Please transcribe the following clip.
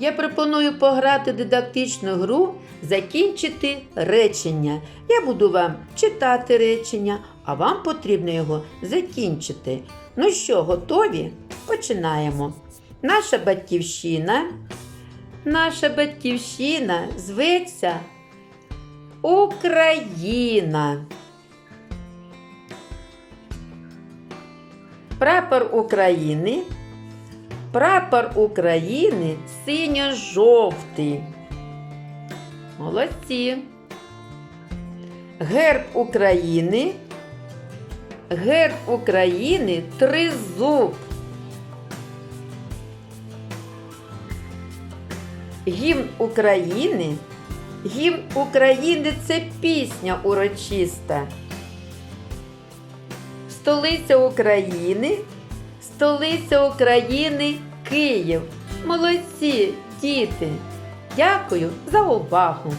Я пропоную пограти дидактичну гру закінчити речення. Я буду вам читати речення, а вам потрібно його закінчити. Ну що, готові? Починаємо. Наша батьківщина. Наша батьківщина зветься Україна. Прапор України. Прапор України синьо-жовтий. Молодці. Герб України. Герб України тризуб. Гімн України. Гімн України це пісня урочиста. Столиця України. Столиця України Київ. Молодці, діти! Дякую за увагу!